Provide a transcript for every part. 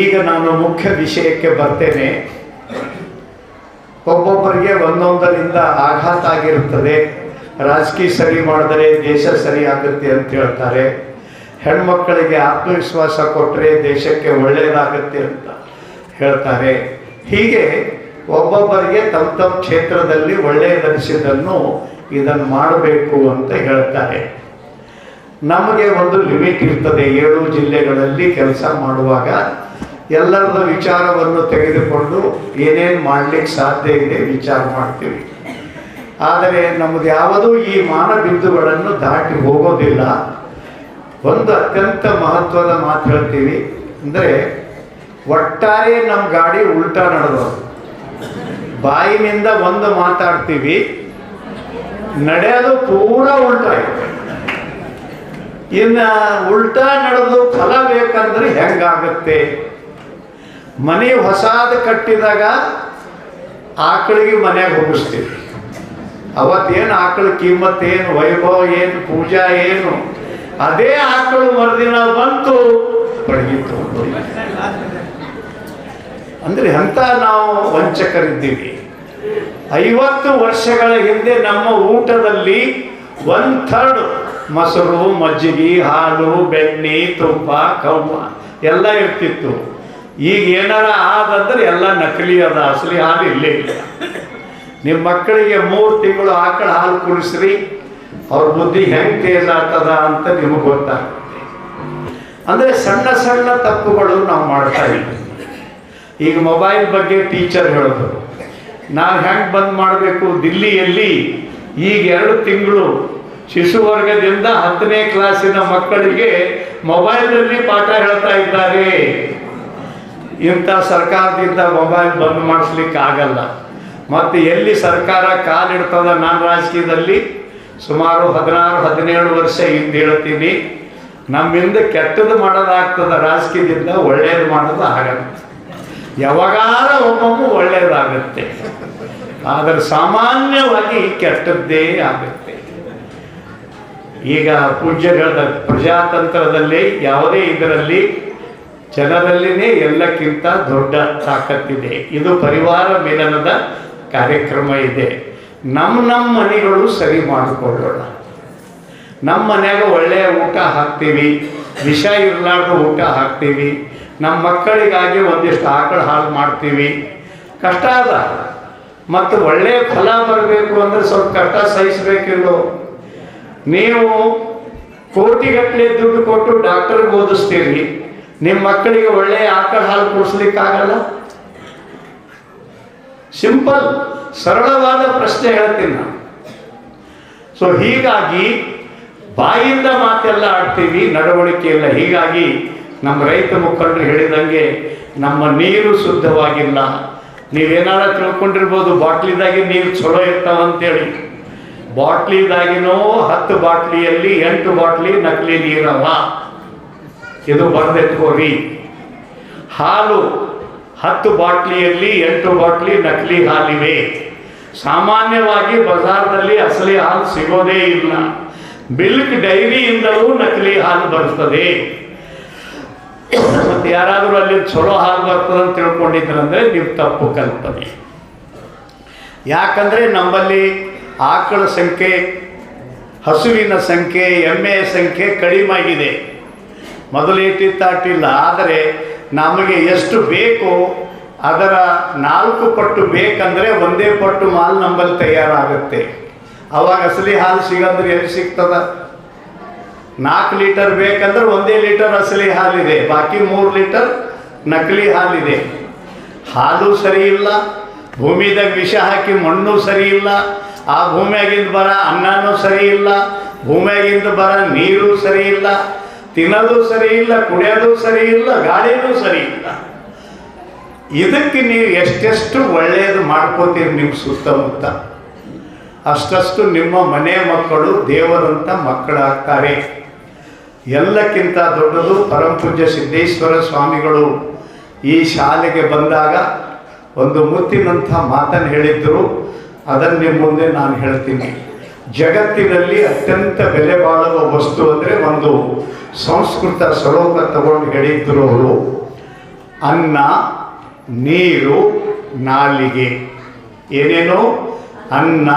ಈಗ ನಾನು ಮುಖ್ಯ ವಿಷಯಕ್ಕೆ ಬರ್ತೇನೆ. ಒಬ್ಬೊಬ್ಬರಿಗೆ ಒಂದೊಂದರಿಂದ ಆಘಾತ ಆಗಿರುತ್ತದೆ. ರಾಜಕೀಯ ಸರಿ ಮಾಡಿದರೆ ದೇಶ ಸರಿ ಆಗುತ್ತೆ ಅಂತ ಹೇಳ್ತಾರೆ. ಹೆಣ್ಮಕ್ಕಳಿಗೆ ಆತ್ಮವಿಶ್ವಾಸ ಕೊಟ್ಟರೆ ದೇಶಕ್ಕೆ ಒಳ್ಳೆಯದಾಗುತ್ತೆ ಅಂತ ಹೇಳ್ತಾರೆ. ಹೀಗೆ ಒಬ್ಬೊಬ್ಬರಿಗೆ ತಮ್ಮ ತಮ್ಮ ಕ್ಷೇತ್ರದಲ್ಲಿ ಒಳ್ಳೆಯದನಿಸಿದ್ದನ್ನು ಇದನ್ನು ಮಾಡಬೇಕು ಅಂತ ಹೇಳ್ತಾರೆ. ನಮಗೆ ಒಂದು ಲಿಮಿಟ್ ಇರ್ತದೆ. ಏಳು ಜಿಲ್ಲೆಗಳಲ್ಲಿ ಕೆಲಸ ಮಾಡುವಾಗ ಎಲ್ಲರದ ವಿಚಾರವನ್ನು ತೆಗೆದುಕೊಂಡು ಏನೇನು ಮಾಡ್ಲಿಕ್ಕೆ ಸಾಧ್ಯ ಇದೆ ವಿಚಾರ ಮಾಡ್ತೀವಿ. ಆದರೆ ನಮ್ದು ಯಾವುದೂ ಈ ಮಾನಬಿಂದುಗಳನ್ನು ದಾಟಿ ಹೋಗೋದಿಲ್ಲ. ಒಂದು ಅತ್ಯಂತ ಮಹತ್ವದ ಮಾತು ಹೇಳ್ತೀವಿ. ಅಂದರೆ ಒಟ್ಟಾರೆ ನಮ್ಮ ಗಾಡಿ ಉಲ್ಟಾ ನಡೆದು ಬಾಯಿನಿಂದ ಒಂದು ಮಾತಾಡ್ತೀವಿ, ನಡೆಯೋದು ಪೂರ ಉಲ್ಟಾ ಇದೆ ಇನ್ನು ಉಲ್ಟಾ ನಡೆದು ಫಲ ಬೇಕಂದ್ರೆ ಹೆಂಗಾಗುತ್ತೆ? ಮನೆ ಹೊಸಾದ ಕಟ್ಟಿದಾಗ ಆಕಳಿಗೆ ಮನೆಯಾಗ ಹೋಗಿಸ್ತೀವಿ. ಅವತ್ತೇನು ಆಕಳ ಕಿಮ್ಮತ್ ಏನು, ವೈಭವ ಏನು, ಪೂಜಾ ಏನು, ಅದೇ ಆಕಳು ಮರುದಿನ ಬಂತು ಪಡಗಿತ್ತು ಅಂದ್ರೆ ಅಂತ ನಾವು ವಂಚಕರಿದ್ದೀವಿ. ಐವತ್ತು ವರ್ಷಗಳ ಹಿಂದೆ ನಮ್ಮ ಊಟದಲ್ಲಿ ಒನ್ ಥರ್ಡ್ ಮೊಸರು, ಮಜ್ಜಿಗೆ, ಹಾಲು, ಬೆಣ್ಣೆ, ತುಪ್ಪ, ಕವ್ವ ಎಲ್ಲ ಇರ್ತಿತ್ತು. ಈಗ ಏನಾರ ಆದಂದ್ರೆ ಎಲ್ಲ ನಕಲಿ ಅದ, ಅಸಲಿ ಹಾಲು ಇಲ್ಲೇ ಇಲ್ಲ. ನಿಮ್ಮ ಮಕ್ಕಳಿಗೆ ಮೂರು ತಿಂಗಳು ಆಕಳ ಹಾಲು ಕುಡಿಸ್ರಿ, ಅವ್ರ ಬುದ್ಧಿ ಹೆಂಗೆ ತೇಜ್ ಆಗ್ತದ ಅಂತ ನಿಮಗೆ ಗೊತ್ತಾಗುತ್ತೆ. ಅಂದರೆ ಸಣ್ಣ ಸಣ್ಣ ತಪ್ಪುಗಳು ನಾವು ಮಾಡ್ತಾ ಇದ್ದೀವಿ. ಈಗ ಮೊಬೈಲ್ ಬಗ್ಗೆ ಟೀಚರ್ ಹೇಳೋದು, ನಾವು ಹೆಂಗೆ ಬಂದ್ ಮಾಡಬೇಕು ದಿಲ್ಲಿಯಲ್ಲಿ ಈಗ ಎರಡು ತಿಂಗಳು ಶಿಶು ವರ್ಗದಿಂದ ಹತ್ತನೇ ಕ್ಲಾಸಿನ ಮಕ್ಕಳಿಗೆ ಮೊಬೈಲ್ನಲ್ಲಿ ಪಾಠ ಹೇಳ್ತಾ ಇದ್ದಾರೆ. ಇಂಥ ಸರ್ಕಾರದಿಂದ ಮೊಬೈಲ್ ಬಂದ್ ಮಾಡಿಸ್ಲಿಕ್ಕೆ ಆಗಲ್ಲ. ಮತ್ತು ಎಲ್ಲಿ ಸರ್ಕಾರ ಕಾಲಿಡ್ತದ ನಾನು ರಾಜಕೀಯದಲ್ಲಿ? ಸುಮಾರು ಹದಿನಾರು, ಹದಿನೇಳು ವರ್ಷ ಹಿಂದೆ ಹೇಳ್ತೀನಿ. ನಮ್ಮಿಂದ ಕೆಟ್ಟದ್ದು ಮಾಡೋದಾಗ್ತದ, ರಾಜಕೀಯದಿಂದ ಒಳ್ಳೇದು ಮಾಡೋದು ಆಗಲ್ಲ. ಯಾವಾಗಾರ ಒಮ್ಮೊಮ್ಮೆ ಒಳ್ಳೇದಾಗುತ್ತೆ. ಆದರೆ ಸಾಮಾನ್ಯವಾಗಿ ಕೆಟ್ಟದ್ದೇ ಆಗುತ್ತೆ. ಈಗ ಪೂಜ್ಯಗಳ ಪ್ರಜಾತಂತ್ರದಲ್ಲಿ ಯಾವುದೇ ಇದರಲ್ಲಿ ಜನರಲ್ಲಿನೇ ಎಲ್ಲಕ್ಕಿಂತ ದೊಡ್ಡ ತಾಕತ್ತಿದೆ. ಇದು ಪರಿವಾರ ಮಿಲನದ ಕಾರ್ಯಕ್ರಮ ಇದೆ. ನಮ್ಮ ನಮ್ಮ ಮನೆಗಳು ಸರಿ ಮಾಡಿಕೊಳ್ಳೋಣ. ನಮ್ಮ ಮನೆಯಾಗ ಒಳ್ಳೆಯ ಊಟ ಹಾಕ್ತೀವಿ, ವಿಷ ಇರಲಾರ್ದ ಊಟ ಹಾಕ್ತೀವಿ ನಮ್ಮ ಮಕ್ಕಳಿಗಾಗಿ ಒಂದಿಷ್ಟು ಆಕಳ ಹಾಳು ಮಾಡ್ತೀವಿ. ಕಷ್ಟ ಅದ. ಮತ್ತು ಒಳ್ಳೆಯ ಫಲ ಬರಬೇಕು ಅಂದರೆ ಸ್ವಲ್ಪ ಕಷ್ಟ ಸಹಿಸಬೇಕಿಲ್ಲೋ. ನೀವು ಕೋಟಿಗಟ್ಟಲೆ ದುಡ್ಡು ಕೊಟ್ಟು ಡಾಕ್ಟರ್ಗೆ ಓದಿಸ್ತೀರಿ. ನಿಮ್ಮ ಮಕ್ಕಳಿಗೆ ಒಳ್ಳೆಯ ಆಕಳ ಹಾಲು ಕುಡಿಸ್ಲಿಕ್ಕಾಗಲ್ಲ? ಸಿಂಪಲ್ ಸರಳವಾದ ಪ್ರಶ್ನೆ ಹೇಳ್ತೀನಿ ನಾನು. ಸೊ ಹೀಗಾಗಿ ಬಾಯಿಂದ ಮಾತೆಲ್ಲ ಆಡ್ತೀವಿ, ನಡವಳಿಕೆ ಇಲ್ಲ. ಹೀಗಾಗಿ ನಮ್ಮ ರೈತ ಮುಖಂಡರು ಹೇಳಿದಂಗೆ ನಮ್ಮ ನೀರು ಶುದ್ಧವಾಗಿಲ್ಲ. ನೀವೇನಾರ ತಿಳ್ಕೊಂಡಿರ್ಬೋದು, ಬಾಟ್ಲಿದಾಗಿ ನೀರು ಚಲೋ ಇರ್ತಾವಂತೇಳಿ ಬಾಟ್ಲಿದಾಗಿನೋ ಹತ್ತು ಬಾಟ್ಲಿಯಲ್ಲಿ ಎಂಟು ಬಾಟ್ಲಿ ನಕಲಿ ನೀರವ. ಇದು ಬರೆದೆತ್ಕೋರಿ ಹಾಲು ಹತ್ತು ಬಾಟ್ಲಿಯಲ್ಲಿ ಎಂಟು ಬಾಟ್ಲಿ ನಕಲಿ ಹಾಲಿವೆ. ಸಾಮಾನ್ಯವಾಗಿ ಬಜಾರ್ನಲ್ಲಿ ಅಸಲಿ ಹಾಲು ಸಿಗೋದೇ ಇಲ್ಲ. ಮಿಲ್ಕ್ ಡೈರಿಯಿಂದಲೂ ನಕಲಿ ಹಾಲು ಬರ್ತದೆ ಮತ್ತೆ ಯಾರಾದರೂ ಅಲ್ಲಿ ಚಲೋ ಹಾಲು ಬರ್ತದೆ ಅಂತ ತಿಳ್ಕೊಂಡಿದ್ರಂದ್ರೆ ನೀವು ತಪ್ಪು ಕಲ್ಪನೆ. ಯಾಕಂದರೆ ನಮ್ಮಲ್ಲಿ ಆಕಳ ಸಂಖ್ಯೆ, ಹಸುವಿನ ಸಂಖ್ಯೆ, ಎಮ್ಮೆಯ ಸಂಖ್ಯೆ ಕಡಿಮೆ ಆಗಿದೆ. ಮೊದಲು ಇಟ್ಟಿತ್ತಾಟಿಲ್ಲ ಆದರೆ ನಮಗೆ ಎಷ್ಟು ಬೇಕು ಅದರ ನಾಲ್ಕು ಪಟ್ಟು ಬೇಕಂದರೆ ಒಂದೇ ಪಟ್ಟು ಮಾಲ್ ನಂಬಲ್ಲಿ ತಯಾರಾಗುತ್ತೆ. ಅವಾಗ ಅಸಲಿ ಹಾಲು ಸಿಗಂದ್ರೆ ಎಲ್ಲಿ ಸಿಗ್ತದ? ನಾಲ್ಕು ಲೀಟರ್ ಬೇಕಂದ್ರೆ ಒಂದೇ ಲೀಟರ್ ಅಸಲಿ ಹಾಲಿದೆ, ಬಾಕಿ ಮೂರು ಲೀಟರ್ ನಕಲಿ ಹಾಲಿದೆ. ಹಾಲು ಸರಿ ಇಲ್ಲ, ಭೂಮಿದಾಗ ವಿಷ ಹಾಕಿ ಮಣ್ಣು ಸರಿ ಇಲ್ಲ, ಆ ಭೂಮಿಯಾಗಿಂದ ಬರ ಅನ್ನನೂ ಸರಿ ಇಲ್ಲ, ಭೂಮಿಯಾಗಿಂದ ಬರ ನೀರು ಸರಿ ಇಲ್ಲ ತಿನ್ನೋದು ಸರಿ ಇಲ್ಲ, ಕುಡಿಯೋದು ಸರಿ ಇಲ್ಲ, ಗಾಳಿನೂ ಸರಿ ಇಲ್ಲ. ಇದಕ್ಕೆ ನೀವು ಎಷ್ಟೆಷ್ಟು ಒಳ್ಳೆಯದು ಮಾಡ್ಕೋತೀರಿ ನಿಮ್ಮ ಸುತ್ತಮುತ್ತ? ಅಷ್ಟಷ್ಟು ನಿಮ್ಮ ಮನೆ ಮಕ್ಕಳು ದೇವರಂತ ಮಕ್ಕಳಾಗ್ತಾರೆ. ಎಲ್ಲಕ್ಕಿಂತ ದೊಡ್ಡದು ಪರಮಪೂಜ್ಯ ಸಿದ್ದೇಶ್ವರ ಸ್ವಾಮಿಗಳು ಈ ಶಾಲೆಗೆ ಬಂದಾಗ ಒಂದು ಮುತ್ತಿನಂಥ ಮಾತನ್ನು ಹೇಳಿದ್ದರು ಅದನ್ನು ನಿಮ್ಮ ಮುಂದೆ ನಾನು ಹೇಳ್ತೀನಿ. ಜಗತ್ತಿನಲ್ಲಿ ಅತ್ಯಂತ ಬೆಲೆ ಬಾಳುವ ವಸ್ತು ಅಂದರೆ ಒಂದು ಸಂಸ್ಕೃತ ಶ್ಲೋಕ ತಗೊಂಡು ಹೇಳಿದ್ರು ಅವರು ಅನ್ನ, ನೀರು, ನಾಲಿಗೆ. ಏನೇನು? ಅನ್ನ,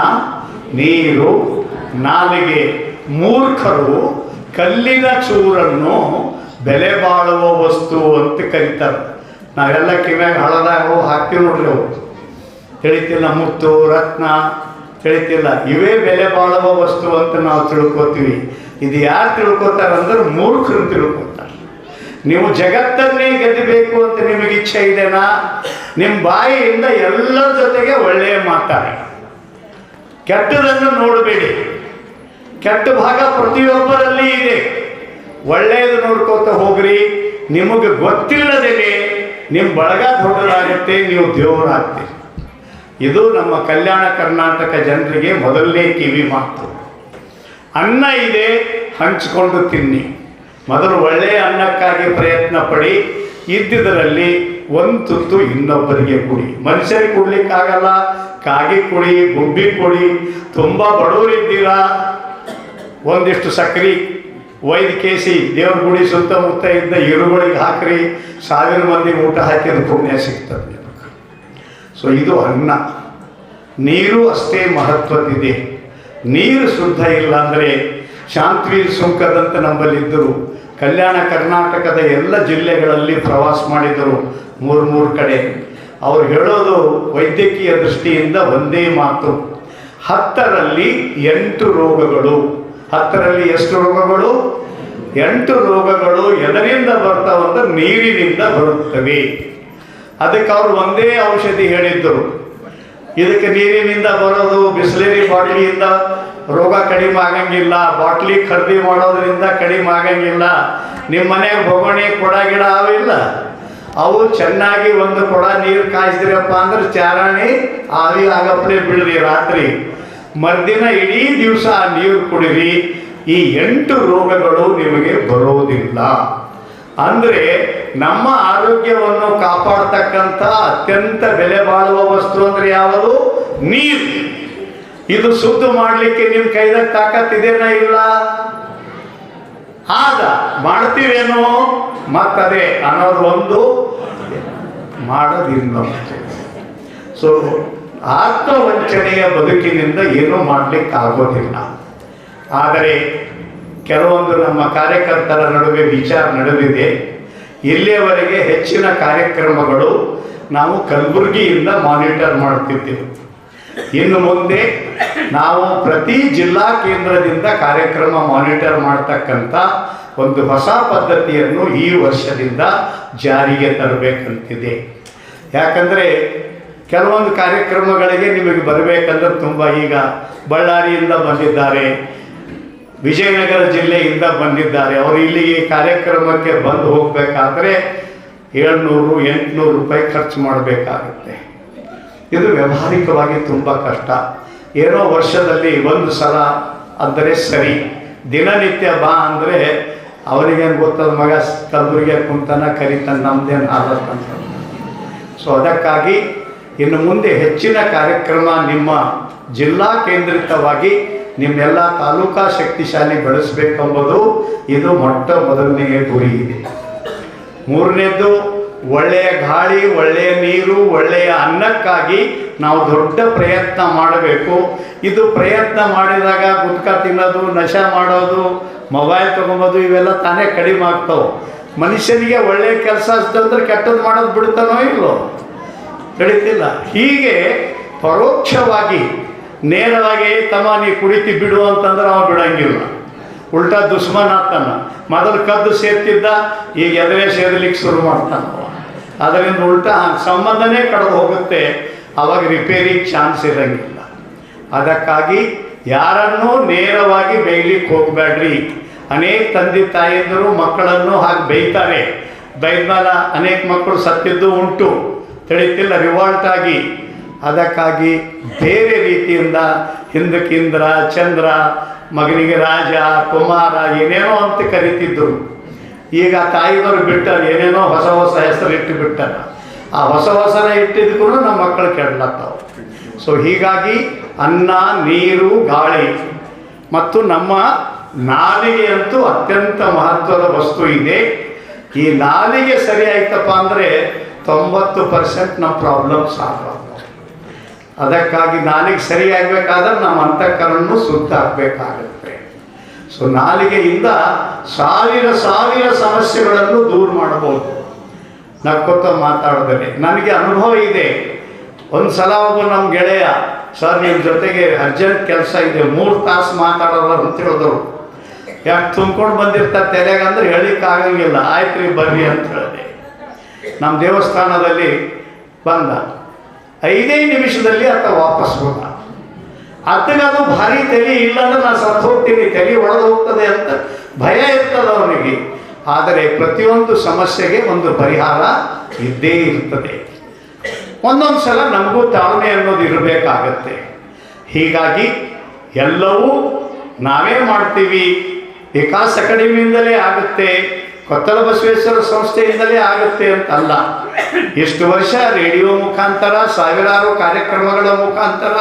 ನೀರು, ನಾಲಿಗೆ. ಮೂರ್ಖರು ಕಲ್ಲಿನ ಚೂರನ್ನು ಬೆಲೆ ಬಾಳುವ ವಸ್ತು ಅಂತ ಕರೀತಾರೆ. ನಾವೆಲ್ಲ ಕಿವ್ಯಾಗ ಹಳದಾಗ ಹಾಕಿ ನೋಡ್ರಿ ಅವರು. ತಿಳಿತಿಲ್ಲ ಮುತ್ತು, ರತ್ನ, ತಿಳಿತಿಲ್ಲ. ಇವೇ ಬೆಲೆ ಬಾಳುವ ವಸ್ತು ಅಂತ ನಾವು ತಿಳ್ಕೊತೀವಿ. ಇದು ಯಾರು ತಿಳ್ಕೊತಾರೆ ಅಂದ್ರೆ ಮೂರ್ಖರು ತಿಳ್ಕೊತಾರೆ ನೀವು ಜಗತ್ತನ್ನೇ ಗೆದ್ದಬೇಕು ಅಂತ ನಿಮಗೆ ಇಚ್ಛೆ ಇದೆನಾ? ನಿಮ್ಮ ಬಾಯಿಯಿಂದ ಎಲ್ಲರ ಜೊತೆಗೆ ಒಳ್ಳೆಯ ಮಾತಾಡಿ. ಕೆಟ್ಟದನ್ನು ನೋಡಬೇಡಿ. ಕೆಟ್ಟ ಭಾಗ ಪ್ರತಿಯೊಬ್ಬರಲ್ಲಿ ಇದೆ. ಒಳ್ಳೆಯದು ನೋಡ್ಕೋತ ಹೋಗ್ರಿ. ನಿಮಗೆ ಗೊತ್ತಿಲ್ಲದೇನೆ ನಿಮ್ಮ ಬಳಗ ದೊಡ್ಡದಾಗುತ್ತೆ, ನೀವು ದೇವರಾಗ್ತೀರಿ. ಇದು ನಮ್ಮ ಕಲ್ಯಾಣ ಕರ್ನಾಟಕ ಜನರಿಗೆ ಮೊದಲನೇ ಕಿವಿ ಮಾತು. ಅನ್ನ ಇದೆ, ಹಂಚಿಕೊಂಡು ತಿನ್ನಿ. ಮೊದಲು ಒಳ್ಳೆಯ ಅನ್ನಕ್ಕಾಗಿ ಪ್ರಯತ್ನ ಪಡಿ. ಇದ್ದಿದ್ದರಲ್ಲಿ ಒಂದು ತುತ್ತು ಇನ್ನೊಬ್ಬರಿಗೆ ಕೊಡಿ. ಮನುಷ್ಯರಿಗೆ ಕೊಡ್ಲಿಕ್ಕಾಗಲ್ಲ. ಕಾಗಿ ಕೊಡಿ, ಗುಬ್ಬಿ ಕೊಡಿ. ತುಂಬ ಬಡವರಿದ್ದೀರಾ ಒಂದಿಷ್ಟು ಸಕ್ರಿ ಒಯ್ದು ಕೇಸಿ, ದೇವ್ರ ಗುಡಿ ಸುತ್ತಮುತ್ತ ಇದ್ದ ಇರುಗಳಿಗೆ ಹಾಕ್ರಿ. ಸಾವಿರ ಮಂದಿ ಊಟ ಹಾಕಿದ ಪುಣ್ಯ ಸಿಗ್ತದೆ. ಸೊ, ಇದು ಅನ್ನ. ನೀರು ಅಷ್ಟೇ ಮಹತ್ವದಿದೆ ನೀರು ಶುದ್ಧ ಇಲ್ಲ ಅಂದರೆ ಶಾಂತವೀರ್ ಸುಂಕದಂತ ನಮ್ಮಲ್ಲಿದ್ದರು ಕಲ್ಯಾಣ ಕರ್ನಾಟಕದ ಎಲ್ಲ ಜಿಲ್ಲೆಗಳಲ್ಲಿ ಪ್ರವಾಸ ಮಾಡಿದರು ಮೂರು ಮೂರು ಕಡೆ. ಅವ್ರು ಹೇಳೋದು ವೈದ್ಯಕೀಯ ದೃಷ್ಟಿಯಿಂದ ಒಂದೇ ಮಾತು. ಹತ್ತರಲ್ಲಿ ಎಂಟು ರೋಗಗಳು. ಹತ್ತರಲ್ಲಿ ಎಷ್ಟು ರೋಗಗಳು? ಎಂಟು ರೋಗಗಳು ಎದರಿಂದ ಬರ್ತಾವಂದ್ರೆ ನೀರಿನಿಂದ ಬರುತ್ತವೆ. ಅದಕ್ಕೆ ಅವರು ಒಂದೇ ಔಷಧಿ ಹೇಳಿದ್ದರು. ಇದಕ್ಕೆ ನೀರಿನಿಂದ ಬರೋದು, ಬಿಸ್ಲೇರಿ ಬಾಟ್ಲಿಯಿಂದ ರೋಗ ಕಡಿಮೆ ಆಗಂಗಿಲ್ಲ. ಬಾಟ್ಲಿ ಖರೀದಿ ಮಾಡೋದ್ರಿಂದ ಕಡಿಮೆ ಆಗಂಗಿಲ್ಲ. ನಿಮ್ಮ ಮನೆಗೆ ಬೊಗಣೆ, ಕೊಡ, ಗಿಡ ಅವಿಲ್ಲ ಅವು ಚೆನ್ನಾಗಿ ಒಂದು ಕೊಡ ನೀರು ಕಾಯಿಸಿದ್ರಪ್ಪ ಅಂದ್ರೆ ಚಾರಾಣಿ, ಆವಿ ಆಗಪ್ಲೆ ಬೀಳ್ರಿ ರಾತ್ರಿ. ಮರ್ದಿನ ಇಡೀ ದಿವಸ ನೀರು ಕುಡಿರಿ. ಈ ಎಂಟು ರೋಗಗಳು ನಿಮಗೆ ಬರೋದಿಲ್ಲ. ಅಂದರೆ ನಮ್ಮ ಆರೋಗ್ಯವನ್ನು ಕಾಪಾಡ್ತಕ್ಕಂಥ ಅತ್ಯಂತ ಬೆಲೆ ಬಾಳುವ ವಸ್ತು ಅಂದ್ರೆ ಯಾವುದು? ನೀರು. ಇದು ಶುದ್ಧ ಮಾಡಲಿಕ್ಕೆ ನಿಮ್ಮ ಕೈದಾಗ ತಾಕತ್ತಿದೇನ ಇಲ್ಲ? ಆಗ ಮಾಡ್ತೀವೇನೋ? ಮತ್ತದೇ, ಅನ್ನೋದು ಒಂದು ಮಾಡೋದಿಲ್ಲ ಸೊ ಆತ್ಮವಂಚನೆಯ ಬದುಕಿನಿಂದ ಏನೂ ಮಾಡಲಿಕ್ಕೆ ಆಗೋದಿಲ್ಲ ಆದರೆ ಕೆಲವೊಂದು ನಮ್ಮ ಕಾರ್ಯಕರ್ತರ ನಡುವೆ ವಿಚಾರ ನಡೆದಿದೆ. ಇಲ್ಲಿಯವರೆಗೆ ಹೆಚ್ಚಿನ ಕಾರ್ಯಕ್ರಮಗಳು ನಾವು ಕಲಬುರಗಿಯಿಂದ ಮಾನಿಟರ್ ಮಾಡುತ್ತಿದ್ದೆವು. ಇನ್ನು ಮುಂದೆ ನಾವು ಪ್ರತಿ ಜಿಲ್ಲಾ ಕೇಂದ್ರದಿಂದ ಕಾರ್ಯಕ್ರಮ ಮಾನಿಟರ್ ಮಾಡ್ತಕ್ಕಂಥ ಒಂದು ಹೊಸ ಪದ್ಧತಿಯನ್ನು ಈ ವರ್ಷದಿಂದ ಜಾರಿಗೆ ತರಬೇಕಂತಿದೆ. ಯಾಕಂದರೆ ಕೆಲವೊಂದು ಕಾರ್ಯಕ್ರಮಗಳಿಗೆ ನಿಮಗೆ ಬರಬೇಕಂದ್ರೆ ತುಂಬ ಈಗ ಬಳ್ಳಾರಿಯಿಂದ ಬಂದಿದ್ದಾರೆ. ವಿಜಯನಗರ ಜಿಲ್ಲೆಯಿಂದ ಬಂದಿದ್ದಾರೆ. ಅವರು ಇಲ್ಲಿಗೆ ಕಾರ್ಯಕ್ರಮಕ್ಕೆ ಬಂದು ಹೋಗಬೇಕಾದ್ರೆ ಏಳ್ನೂರು, ಎಂಟುನೂರು ರೂಪಾಯಿ ಖರ್ಚು ಮಾಡಬೇಕಾಗುತ್ತೆ. ಇದು ವ್ಯಾವಹಾರಿಕವಾಗಿ ತುಂಬ ಕಷ್ಟ. ಏನೋ ವರ್ಷದಲ್ಲಿ ಒಂದು ಸಲ ಅಂದರೆ ಸರಿ. ದಿನನಿತ್ಯ ಬಾ ಅಂದರೆ ಅವರಿಗೇನು ಗೊತ್ತದ ಮಗ? ಕಲಬುರಗಿ ಕುಂತನ ಕರಿತಾನೆ ಆಗತ್ತಂತ ಅಂತ ಸೊ ಅದಕ್ಕಾಗಿ ಇನ್ನು ಮುಂದೆ ಹೆಚ್ಚಿನ ಕಾರ್ಯಕ್ರಮ ನಿಮ್ಮ ಜಿಲ್ಲಾ ಕೇಂದ್ರಿತವಾಗಿ ನಿಮ್ಮೆಲ್ಲ ತಾಲೂಕಾ ಶಕ್ತಿಶಾಲಿ ಬೆಳೆಸಬೇಕೆಂಬುದು ಇದು ಮೊಟ್ಟ ಮೊದಲನೆಯ ಗುರಿ. ಮೂರನೇದ್ದು, ಒಳ್ಳೆಯ ಗಾಳಿ, ಒಳ್ಳೆಯ ನೀರು, ಒಳ್ಳೆಯ ಅನ್ನಕ್ಕಾಗಿ ನಾವು ದೊಡ್ಡ ಪ್ರಯತ್ನ ಮಾಡಬೇಕು. ಇದು ಪ್ರಯತ್ನ ಮಾಡಿದಾಗ ಗುಟ್ಕ ತಿನ್ನೋದು, ನಶ ಮಾಡೋದು, ಮೊಬೈಲ್ ತೊಗೊಬೋದು, ಇವೆಲ್ಲ ತಾನೇ ಕಡಿಮೆ ಆಗ್ತಾವೆ. ಮನುಷ್ಯನಿಗೆ ಒಳ್ಳೆಯ ಕೆಲಸ ಅಷ್ಟಂದ್ರೆ ಕೆಟ್ಟದ್ದು ಮಾಡೋದು ಬಿಡ್ತಾನೋ ಇಲ್ಲೋ ನಡೀತಿಲ್ಲ. ಹೀಗೆ ಪರೋಕ್ಷವಾಗಿ ನೇರವಾಗಿ ತಮ್ಮ ನೀ ಕುಡಿತಿ ಬಿಡು ಅಂತಂದ್ರೆ ಅವ ಬಿಡಂಗಿಲ್ಲ. ಉಲ್ಟಾ ದುಶ್ಮನ್ ಆಗ್ತಾನ. ಮೊದಲು ಕದ್ದು ಸೇರ್ತಿದ್ದ ಈಗ ಎದುರೇ ಸೇರ್ಲಿಕ್ಕೆ ಶುರು ಮಾಡ್ತಾನ ಅದರಿಂದ ಉಲ್ಟಾ ಸಂಬಂಧನೇ ಕಡದು ಹೋಗುತ್ತೆ. ಅವಾಗ ರಿಪೇರಿ ಚಾನ್ಸ್ ಇರಂಗಿಲ್ಲ. ಅದಕ್ಕಾಗಿ ಯಾರನ್ನೂ ನೇರವಾಗಿ ಬೈಲಿಕ್ಕೆ ಹೋಗಬೇಡ್ರಿ. ಅನೇಕ ತಂದೆ ತಾಯಿಯಂದರು ಮಕ್ಕಳನ್ನು ಹಾಗೆ ಬೈತಾರೆ. ಬೈದ್ಮೇಲೆ ಅನೇಕ ಮಕ್ಕಳು ಸತ್ತಿದ್ದು ಉಂಟು. ತಿಳಿತಿಲ್ಲ ರಿವಾಲ್ಟ್ ಆಗಿ. ಅದಕ್ಕಾಗಿ ಬೇರೆ ರೀತಿಯಿಂದ ಹಿಂದಕ್ಕಿಂದ್ರ ಚಂದ್ರ, ಮಗನಿಗೆ ರಾಜ, ಕುಮಾರ, ಏನೇನೋ ಅಂತ ಕರಿತಿದ್ದರು ಈಗ ತಾಯಿಯವರು ಬಿಟ್ಟರು ಏನೇನೋ ಹೊಸ ಹೊಸ ಹೆಸರು ಇಟ್ಟು ಬಿಟ್ಟಾರ ಆ ಹೊಸ ಹೊಸನ ಇಟ್ಟಿದ್ದಕ್ಕೂ ನಮ್ಮ ಮಕ್ಕಳು ಕೆಡ್ಲತ್ತಾವ. ಸೊ ಹೀಗಾಗಿ ಅನ್ನ, ನೀರು, ಗಾಳಿ ಮತ್ತು ನಮ್ಮ ನಾಲಿಗೆ ಅಂತೂ ಅತ್ಯಂತ ಮಹತ್ವದ ವಸ್ತು ಇದೆ. ಈ ನಾಲಿಗೆ ಸರಿ ಆಯ್ತಪ್ಪ ಅಂದರೆ ತೊಂಬತ್ತು ಪರ್ಸೆಂಟ್ ನಮ್ಮ ಪ್ರಾಬ್ಲಮ್ ಸಾಲ್ವ್ ಅದಕ್ಕಾಗಿ ನಾಲಿಗೆ ಸರಿ ಆಗಬೇಕಾದ್ರೆ ನಮ್ಮ ಅಂತಃಕರನ್ನು ಶುದ್ಧ ಆಗಬೇಕಾಗುತ್ತೆ. ಸೊ ನಾಲಿಗೆಯಿಂದ ಸಾವಿರ ಸಾವಿರ ಸಮಸ್ಯೆಗಳನ್ನು ದೂರ ಮಾಡಬಹುದು. ನಕ್ಕೊತ್ತ ಮಾತಾಡಿದ್ರೆ ನನಗೆ ಅನುಭವ ಇದೆ. ಒಂದು ಸಲ ಒಬ್ಬ ನಮ್ಮ ಗೆಳೆಯ, ಸರ್ ನಿಮ್ಮ ಜೊತೆಗೆ ಅರ್ಜೆಂಟ್ ಕೆಲಸ ಇದೆ. ಮೂರು ತಾಸು ಮಾತಾಡೋಲ್ಲ ಅಂತ ಹೇಳಿದ್ರು. ಯಾಕೆ ತುಂಬ್ಕೊಂಡು ಬಂದಿರ್ತಾರೆ ತಲೆಗೆ? ಅಂದ್ರೆ ಹೇಳಿಕ್ಕಾಗಂಗಿಲ್ಲ. ಆಯ್ತು ರೀ ಬರ್ರಿ ಅಂತ ಹೇಳಿದೆ. ನಮ್ಮ ದೇವಸ್ಥಾನದಲ್ಲಿ ಬಂದ ಐದೇ ನಿಮಿಷದಲ್ಲಿ ಆತ ವಾಪಸ್ ಹೋದ ಅದು ಭಾರಿ ತಲೆ ಇಲ್ಲ ಅಂದ್ರೆ ನಾನು ಸತ್ತು ಹೋಗ್ತೀನಿ, ತಲೆ ಒಳಗೋಗ್ತದೆ ಹೋಗ್ತದೆ ಅಂತ ಭಯ ಇರ್ತದೆ ಅವನಿಗೆ. ಆದರೆ ಪ್ರತಿಯೊಂದು ಸಮಸ್ಯೆಗೆ ಒಂದು ಪರಿಹಾರ ಇದ್ದೇ ಇರ್ತದೆ. ಒಂದೊಂದು ಸಲ ನಮಗೂ ತಾಳ್ಮೆ ಅನ್ನೋದು ಇರಬೇಕಾಗತ್ತೆ. ಹೀಗಾಗಿ ಎಲ್ಲವೂ ನಾವೇ ಮಾಡ್ತೀವಿ. ವಿಕಾಸ್ ಅಕಾಡೆಮಿಯಿಂದಲೇ ಆಗುತ್ತೆ. ಕೊತ್ತಲ ಬಸವೇಶ್ವರ ಸಂಸ್ಥೆಯಿಂದಲೇ ಆಗುತ್ತೆ ಅಂತಲ್ಲ. ಎಷ್ಟು ವರ್ಷ ರೇಡಿಯೋ ಮುಖಾಂತರ, ಸಾವಿರಾರು ಕಾರ್ಯಕ್ರಮಗಳ ಮುಖಾಂತರ,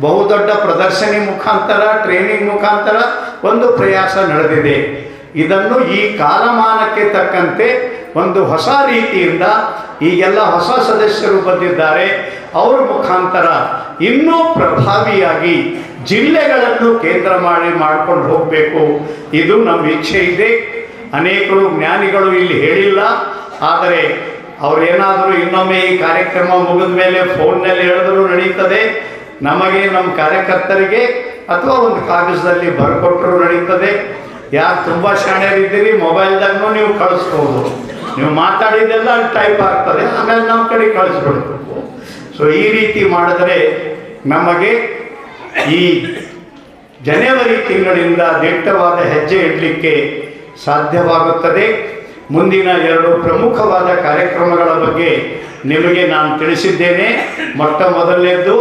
ಬಹುದೊಡ್ಡ ಪ್ರದರ್ಶನಿ ಮುಖಾಂತರ, ಟ್ರೈನಿಂಗ್ ಮುಖಾಂತರ ಒಂದು ಪ್ರಯಾಸ ನಡೆದಿದೆ. ಇದನ್ನು ಈ ಕಾಲಮಾನಕ್ಕೆ ತಕ್ಕಂತೆ ಒಂದು ಹೊಸ ರೀತಿಯಿಂದ ಈಗೆಲ್ಲ ಹೊಸ ಸದಸ್ಯರು ಬಂದಿದ್ದಾರೆ. ಅವರ ಮುಖಾಂತರ ಇನ್ನೂ ಪ್ರಭಾವಿಯಾಗಿ ಜಿಲ್ಲೆಗಳನ್ನು ಕೇಂದ್ರ ಮಾಡಿ ಮಾಡ್ಕೊಂಡು ಹೋಗಬೇಕು. ಇದು ನಮ್ಮ ಇಚ್ಛೆ ಇದೆ. ಅನೇಕರು ಜ್ಞಾನಿಗಳು ಇಲ್ಲಿ ಹೇಳಿಲ್ಲ, ಆದರೆ ಅವರೇನಾದರೂ ಇನ್ನೊಮ್ಮೆ ಈ ಕಾರ್ಯಕ್ರಮ ಮುಗಿದ ಮೇಲೆ ಫೋನ್ನಲ್ಲಿ ಹೇಳಿದ್ರು ನಡೀತದೆ. ನಮಗೆ ನಮ್ಮ ಕಾರ್ಯಕರ್ತರಿಗೆ ಅಥವಾ ಒಂದು ಕಾಗದದಲ್ಲಿ ಬರ್ಕೊಟ್ರು ನಡೀತದೆ. ಯಾರು ತುಂಬ ಶಾಣ್ಯರಿದ್ದೀರಿ ಮೊಬೈಲ್ದಾಗೂ ನೀವು ಕಳಿಸ್ಬೋದು. ನೀವು ಮಾತಾಡಿದ್ದೆಲ್ಲ ಟೈಪ್ ಆಗ್ತದೆ, ಆಮೇಲೆ ನಮ್ಮ ಕಡೆ ಕಳಿಸ್ಬಿಡ್ಬೇಕು ಸೊ ಈ ರೀತಿ ಮಾಡಿದರೆ ನಮಗೆ ಈ ಜನವರಿ ತಿಂಗಳಿಂದ ದಿಟ್ಟವಾದ ಹೆಜ್ಜೆ ಇಡಲಿಕ್ಕೆ ಸಾಧ್ಯವಾಗುತ್ತದೆ. ಮುಂದಿನ ಎರಡು ಪ್ರಮುಖವಾದ ಕಾರ್ಯಕ್ರಮಗಳ ಬಗ್ಗೆ ನಿಮಗೆ ನಾನು ತಿಳಿಸಿದ್ದೇನೆ. ಮೊಟ್ಟ ಮೊದಲನೇದ್ದು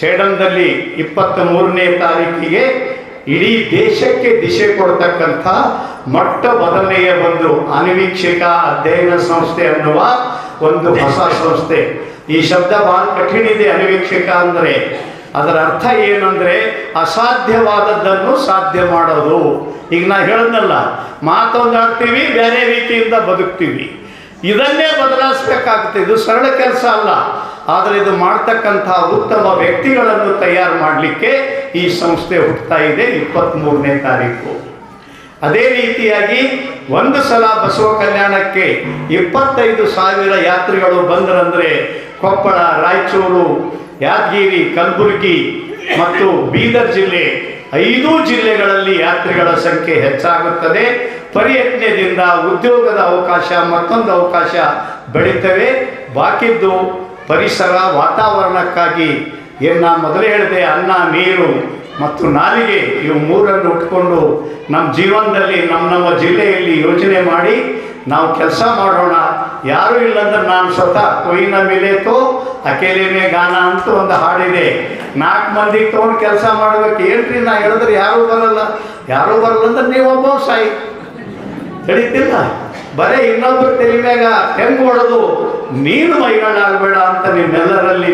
ಸೇಡಂದಲ್ಲಿ ಇಪ್ಪತ್ತ ಮೂರನೇ ತಾರೀಕಿಗೆ ಇಡೀ ದೇಶಕ್ಕೆ ದಿಶೆ ಕೊಡ್ತಕ್ಕಂಥ ಮೊಟ್ಟ ಮೊದಲನೆಯ ಒಂದು ಅನಿವೀಕ್ಷಕ ಅಧ್ಯಯನ ಸಂಸ್ಥೆ ಅನ್ನುವ ಒಂದು ಹೊಸ ಸಂಸ್ಥೆ. ಈ ಶಬ್ದ ಬಹಳ ಕಠಿಣ ಇದೆ ಅನಿವೀಕ್ಷಕ ಅಂದರೆ. ಅದರ ಅರ್ಥ ಏನಂದರೆ ಅಸಾಧ್ಯವಾದದ್ದನ್ನು ಸಾಧ್ಯ ಮಾಡೋದು. ಈಗ ನಾ ಹೇಳದ್ನಲ್ಲ ಮಾತೊಂದಾಡ್ತೀವಿ ಬೇರೆ ರೀತಿಯಿಂದ ಬದುಕ್ತೀವಿ. ಇದನ್ನೇ ಬದಲಾಯಿಸ್ಬೇಕಾಗುತ್ತೆ, ಇದು ಸರಳ ಕೆಲಸ ಅಲ್ಲ. ಆದರೆ ಇದು ಮಾಡ್ತಕ್ಕಂಥ ಉತ್ತಮ ವ್ಯಕ್ತಿಗಳನ್ನು ತಯಾರು ಮಾಡಲಿಕ್ಕೆ ಈ ಸಂಸ್ಥೆ ಹುಟ್ಟುತ್ತಾ ಇದೆ ಇಪ್ಪತ್ತ್ಮೂರನೇ ತಾರೀಕು. ಅದೇ ರೀತಿಯಾಗಿ ಒಂದು ಸಲ ಬಸವ ಕಲ್ಯಾಣಕ್ಕೆ ಇಪ್ಪತ್ತೈದು ಸಾವಿರ ಯಾತ್ರಿಗಳು ಬಂದ್ರಂದ್ರೆ ಕೊಪ್ಪಳ, ರಾಯಚೂರು ಯಾದಗಿರಿ, ಕಲಬುರಗಿ ಮತ್ತು ಬೀದರ್ ಜಿಲ್ಲೆ ಐದು ಜಿಲ್ಲೆಗಳಲ್ಲಿ ಯಾತ್ರಿಗಳ ಸಂಖ್ಯೆ ಹೆಚ್ಚಾಗುತ್ತದೆ. ಪರ್ಯಟನೆಯಿಂದ ಉದ್ಯೋಗದ ಅವಕಾಶ, ಮತ್ತೊಂದು ಅವಕಾಶ ಬೆಳೀತವೆ. ಬಾಕಿದ್ದು ಪರಿಸರ, ವಾತಾವರಣಕ್ಕಾಗಿ ಏನು ನಾನು ಮೊದಲೇ ಹೇಳಿದೆ, ಅನ್ನ, ನೀರು ಮತ್ತು ನಾಲಿಗೆ ಇವು ಮೂರನ್ನು ಉಟ್ಕೊಂಡು ನಮ್ಮ ಜೀವನದಲ್ಲಿ ನಮ್ಮ ನಮ್ಮ ಜಿಲ್ಲೆಯಲ್ಲಿ ಯೋಜನೆ ಮಾಡಿ ನಾವು ಕೆಲಸ ಮಾಡೋಣ. ಯಾರೂ ಇಲ್ಲಂದ್ರೆ ನಾನು ಸ್ವತಃ ಕೊಯ್ನ ಮೇಲೇತೋ ಅಕೇಲೇನೆ ಗಾನ ಅಂತ ಒಂದು ಹಾಡಿದೆ. ನಾಲ್ಕು ಮಂದಿಗೆ ತೊಗೊಂಡು ಕೆಲಸ ಮಾಡ್ಬೇಕು. ಏನ್ರಿ ನಾ ಹೇಳಿದ್ರೆ ಯಾರೂ ಬರಲ್ಲ. ಯಾರೂ ಬರಲ್ಲ ಅಂದ್ರೆ ನೀವೊಬ್ಬ ಸಾಯಿ. ತಿಳಿತಿಲ್ಲ? ಬರೀ ಇನ್ನೊಬ್ಬರು ತಲೆ ಮ್ಯಾಗ ಹೆಂಗ್ ಹೊಡೆದು? ನೀನು ಆಗ್ಬೇಡ ಅಂತ ನಿಮ್ಮೆಲ್ಲರಲ್ಲಿ